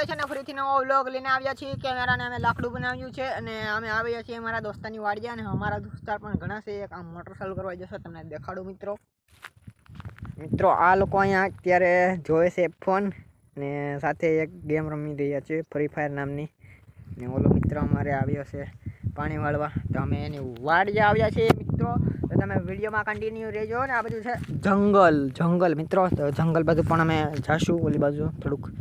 આજે છે ને, ફરીથી નવો વ્લોગ લઈને આવ્યા છીએ. કેમેરાને અમે લાકડું બનાવ્યું છે અને અમે આવ્યા છીએ અમારા દોસ્તારની વાડીએ અને અમારા દોસ્તાર પણ ઘણા છે. એક આમ મોટર કરવા જશે, તમને દેખાડું મિત્રો. મિત્રો, આ લોકો અહીંયા અત્યારે જોવે છે ફોન ને સાથે એક ગેમ રમી રહ્યા છે ફ્રી ફાયર નામની. ને ઓલો મિત્ર અમારે આવ્યો છે પાણી વાળવા. તો અમે એની વાડીએ આવ્યા છીએ, મિત્રો. તો તમે વિડીયોમાં કન્ટિન્યુ રહેજો ને, આ બધું છે જંગલ જંગલ મિત્રો. જંગલ બાજુ પણ અમે જાશું, ઓલી બાજુ થોડુંક.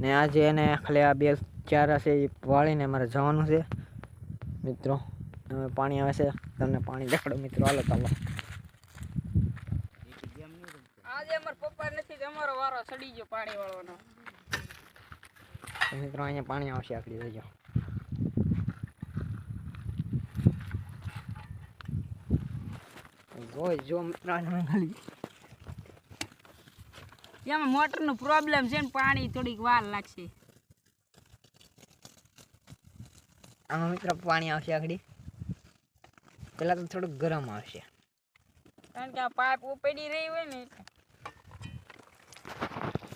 ને આજે એને ખાલી આ બે ચાર છે એ વાળીને અમારે જવાનું છે. મિત્રો હવે પાણી આવે છે તમને પાણી દેખાડો મિત્રો. હાલો ચાલો. આજે અમાર પપ્પા નથી તો અમારો વારો સડી ગયો પાણી વાળવાનો તો મિત્રો અહીંયા પાણી આવશે આખડી જોજો જોઈ જો મિત્રો આ તમે ખાલી એમાં મોટર નો પ્રોબ્લેમ છે ને પાણી થોડીક વાર લાગશે. આમાં મિત્રો પાણી આવશે આખડી પેલા તો થોડુંક ગરમ આવશે. કારણ કે આ પાઇપ ઉપડી રહી હોય ને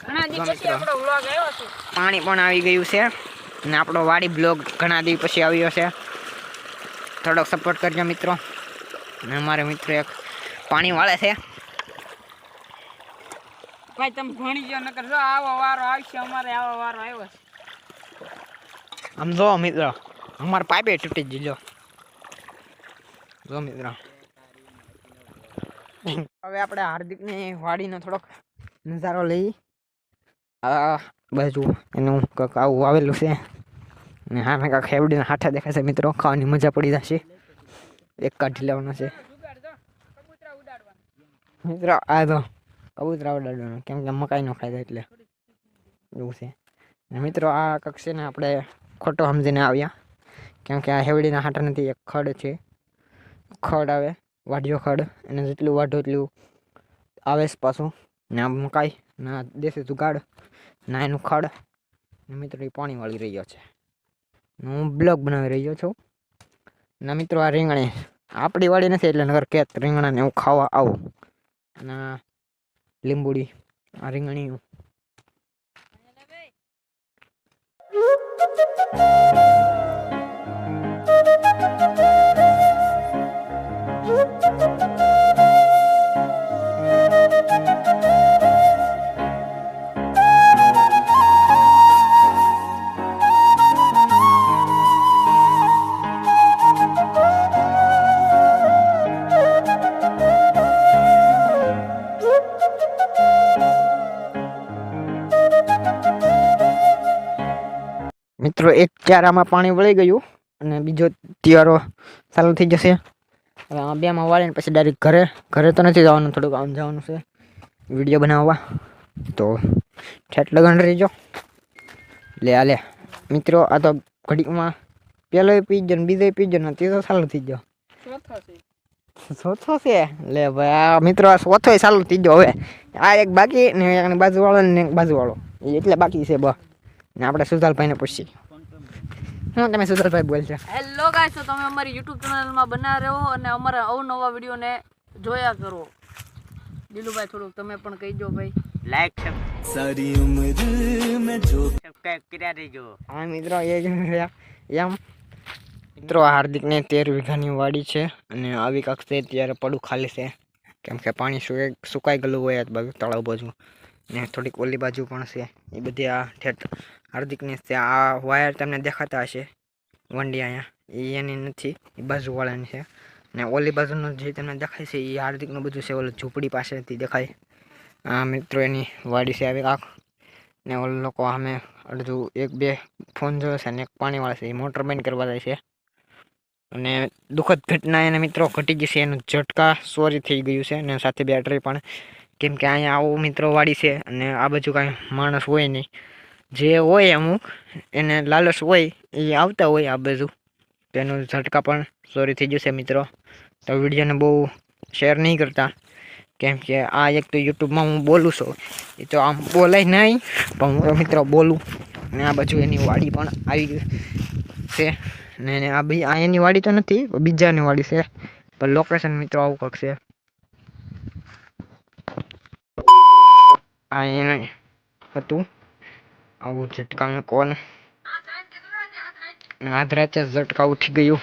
ઘણા દી પછી આપણો વ્લોગ આવ્યો છે. પાણી પણ આવી ગયું છે ને આપણો વાડી બ્લોગ ઘણા દિવસ પછી આવ્યો છે. થોડોક સપોર્ટ કરજો મિત્રો. અને અમારે મિત્રો એક પાણી વાળે છે. ભાઈ, તમે ભણી ગયો નકર જો આવો વારો આવશે, અમારે આવો વારો આવ્યો છે. આમ જો મિત્રો, અમારે પાઇપે તૂટી જ. જો મિત્રો. હવે આપણે હાર્દિકની વાડીનો થોડોક નજારો લઈ. આ બાજુ એનું કંઈક આવું આવેલું છે. ને હા મેં કાંઈક હેવડીના હાથા દેખાશે મિત્રો, ખાવાની મજા પડી જશે. એક કાઢી લેવાનો છે. મિત્રો, આ તો કબૂતરા ઉડાડવાનું કેમ કે મકાઈ નો એટલે. એવું છે. મિત્રો આ કક્ષેને આપણે ખોટો સમજીને આવ્યા. કેમ કે આ હેવડીના હાટા નથી એક ખડ છે. ખડ આવે, વાઢિયો ખડ. એને જેટલું વાઢો એટલું આવે પાછું. ને આ મકાઈ, ના દેશી જુગાડ, ના એનું ખડ. ને મિત્રો એ પાણી વળી રહ્યો છે. હું બ્લોગ બનાવી રહ્યો છું. ને મિત્રો આ રીંગણી, આપણી વાળી નથી એટલે નગર કેત રીંગણાને હું ખાવા આવું. અને લીંબુડી આ રીંગણી મિત્રો એક ચારામાં પાણી વળી ગયું અને બીજો તિયારો ચાલુ થઈ જશે. હવે આ બેમાં વાળીને પછી ડાયરેક્ટ ઘરે ઘરે તો નથી જવાનું થોડુંક આમ જવાનું છે વીડિયો બનાવવા. તો ઠેઠ લગન રહીજો. લે આ લે. મિત્રો આ તો ઘડીકમાં પેલો પીજો ને બીજો પીજો ને ત્રીજો ચાલુ થઈ ગયો. ચોથો છે. લે ભાઈ આ મિત્રો આ ચોથો ચાલુ થઈ ગયો હવે. આ એક બાકી ને એક બાજુવાળો ને એક બાજુવાળો. એટલે બાકી છે બસ. ને આપણે સુધાલભાઈને પૂછીએ. હું તમે સુધાલભાઈ બોલજો હેલો ગાઈસ તો તમે અમારી યુટ્યુબ ચેનલમાં બના રહો અને અમારા અવનવા વિડીયોને જોયા કરો. દિલુભાઈ થોડુંક તમે પણ કહી દો ભાઈ લાઈક સારી ઉમર મે જો સબસ્ક્રાઇબ કર્યા દેજો હા મિત્રો એ જ એમ. મિત્રો હાર્દિકને તેર વીઘાની વાડી છે અને આવી કક્ષે ત્યારે પડું ખાલી છે. કેમ કે પાણી સુકાઈ ગયેલું હોય તળાવ બાજુ. ને થોડીક ઓલી બાજુ પણ છે. એ બધી આ ઠેઠ હાર્દિકની છે. આ વાયર તમને દેખાતા હશે. વંડી અહીંયા. એ એની નથી, એ બાજુવાળાની છે. ને ઓલી બાજુનું જે તમને દેખાય છે, એ હાર્દિકનું બધું છે. ઓલું ઝૂંપડી પાસેથી દેખાય. આ મિત્રો એની વાડી છે આવી કાંક ને ઓલ લોકો સામે અડધું, એક બે ફોન જોયો છે ને એક પાણીવાળા છે. એ મોટર બંધ કરવા જાય છે. અને દુઃખદ ઘટના એને મિત્રો ઘટી ગઈ છે. એનું ઝટકા સોરી થઈ ગયું છે. અને સાથે બેટરી પણ કેમ કે અહીંયા આવું મિત્રો વાડી છે અને આ બાજુ કાંઈ માણસ હોય નહીં. જે હોય અમુક, એને લાલચ હોય, એ આવતા હોય આ બાજુ. તેનો ઝટકા પણ સોરી થઈ જશે મિત્રો. તો વિડીયોને બહુ શેર નહીં કરતા. કેમ કે આ એક તો યુટ્યુબમાં હું બોલું છું. એ તો આમ બોલાય નહીં, પણ હું મિત્રો બોલું. ને આ બાજુ એની વાડી પણ આવી ગઈ છે. ને આ બી આ એની વાડી તો નથી બીજાની વાડી છે. પણ લોકેશન મિત્રો આવું કંઈક છે. આ એને હતું આવું ઝટકાનું કોણ આજ રાતે ઝટકા ઉઠી ગયું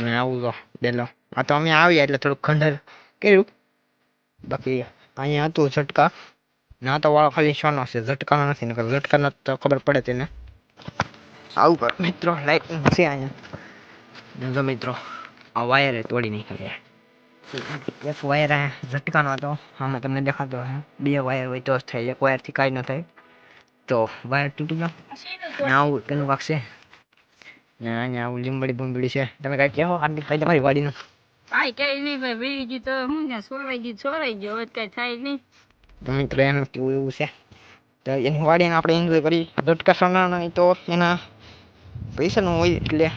ને આવું તો ડેલો આ તો અમે આવ્યા એટલે થોડુંક ખંડર કર્યું બાકી અહીંયા હતું ઝટકા ના તો વાળો ખાલી સોનો છે ઝટકાનો નથી નકર ઝટકાનો તો ખબર પડે તેને આવું કર મિત્રો લાઇટિંગ છે અહીંયા ને જો મિત્રો આ વાયર તોડી નાખ્યા એક વાયર આ ઝટકાનો હતો. આમાં તમને દેખાતો હશે બે વાયર હોય તો જ થાય. એક વાયરથી કાંઈ ન થાય. તો વાયર તૂટી ગયો. ને આવું કેનું કાંક છે ને અહીંયા આવું લીંબડી બુંબડી છે. તમે કાંઈ કહો હાર્દિકભાઈ તમારી વાડીનું. કાંઈ કઈ નહીં ભાઈ. બીજી ગયું તો હું ને સોરાઈ ગયું સોરાઈ ગયો. હવે કઈ થાય નહીં. તો મિત્રો એનું કેવું એવું છે? તો એની વાડીને આપણે એન્જોય કરી. ઝટકા સરના તો એના પૈસાનું હોય એટલે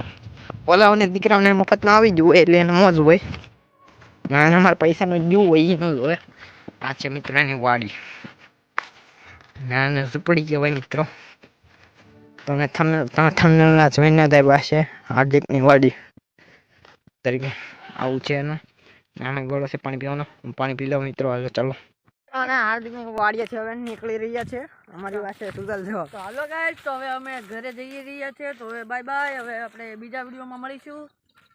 ઓલાઓને દીકરાઓને મફતમાં આવી જવું હોય એટલે એને મોજ હોય. અને અમારે પૈસાનું દવું હોય ન હોય. આ છે મિત્રો એની વાડી નાના ઝૂંપડી કહેવાય મિત્રો. તમે થમને તમે થમનેલના જોઈને જ આવ્યા છે હાર્દિકની વાડી તરીકે આવું છે એનું. નાનો ગોળો છે પાણી પીવાનો. પાણી પી લઉં મિત્રો હાલો ચાલો. અને હાર્દિકની વાડીએ છે હવે નીકળી રહ્યા છે. અમારી પાસે સુધલ જો તો હાલો ગાઈસ તો હવે અમે ઘરે જઈ રહ્યા છીએ. તો હવે બાય બાય હવે આપણે બીજા વિડીયોમાં મળીશું.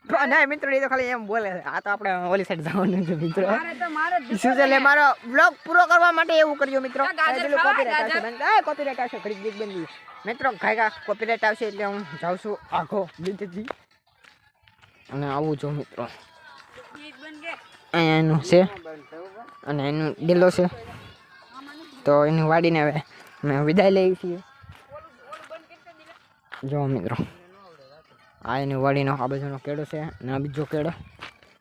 ના મિત્રો એ તો ખાલી એમ બોલે આ તો આપણે ઓલી સાઈડ જવાનું છે મિત્રો. તો મારે જ બ્લોગ પૂરો કરવા માટે એવું કર્યું મિત્રો. પેલું આવશે આ આવશે ઘડીક બીક બંધ મિત્રો ખાયગા કોપીરાઇટ આવશે એટલે હું જાઉં છું આખો દિલ્હીથી અને આવું છું મિત્રો. અહીંયા એનું છે અને એનું ડેલો છે. તો એનું વાડીને હવે અમે વિદાય લઈએ છીએ. જો મિત્રો. आने वाली आ बजा केड़ो से आ बीजो केड़ो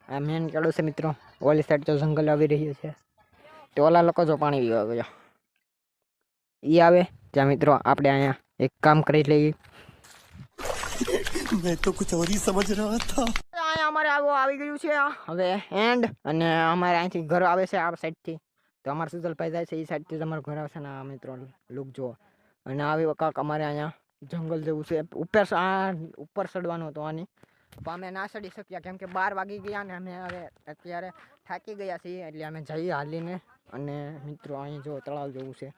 आ मेन केड़ो से मित्रों वाली साइड तो जंगल आ रही है तो ओला लोग जो पानी पीवा गया ई आए मित्रों आप एक काम कर मित्रों लुक जो अरे अमार अँ જંગલ જેવું છે. ઉપર આ ઉપર ચડવાનું હતું આની. પણ અમે ના ચડી શક્યા, કેમ કે બાર વાગી ગયા ને અમે હવે અત્યારે થાકી ગયા છીએ, એટલે અમે જઈએ હાલીને. અને મિત્રો, અહીં જો તળાવ જેવું છે.